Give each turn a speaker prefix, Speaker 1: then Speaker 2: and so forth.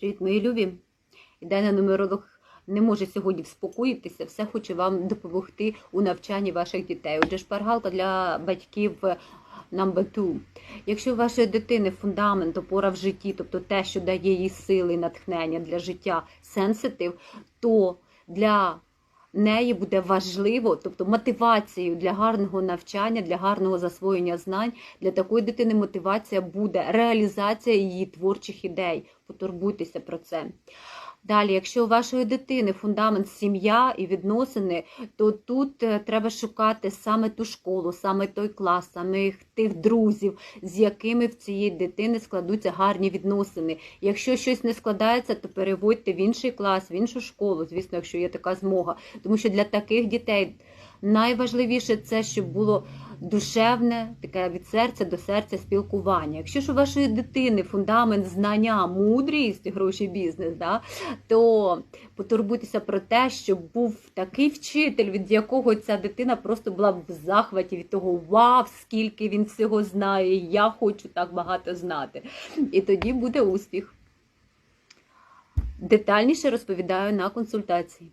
Speaker 1: Привіт, мої любі! Ідейна нумеролог не може сьогодні вспокоїтися, все хоче вам допомогти у навчанні ваших дітей. Отже, шпаргалка для батьків number two. Якщо у вашої дитини фундамент, опора в житті, тобто те, що дає їй сили натхнення для життя, сенситив, то для неї буде важливо, тобто мотивацією для гарного навчання, для гарного засвоєння знань, для такої дитини мотивація буде реалізація її творчих ідей. Потурбуйтеся про це. Далі, якщо у вашої дитини фундамент сім'я і відносини, то тут е, треба шукати саме ту школу, саме той клас, саме тих друзів, з якими в цієї дитини складуться гарні відносини. Якщо щось не складається, то переводьте в інший клас, в іншу школу, звісно, якщо є така змога. Тому що для таких дітей найважливіше це, щоб було душевне, таке від серця до серця спілкування. Якщо ж у вашої дитини фундамент знання, мудрість, гроші, бізнес, да, то потурбуйтеся про те, щоб був такий вчитель, від якого ця дитина просто була в захваті від того, вау, скільки він всього знає, я хочу так багато знати. І тоді буде успіх. Детальніше розповідаю на консультації.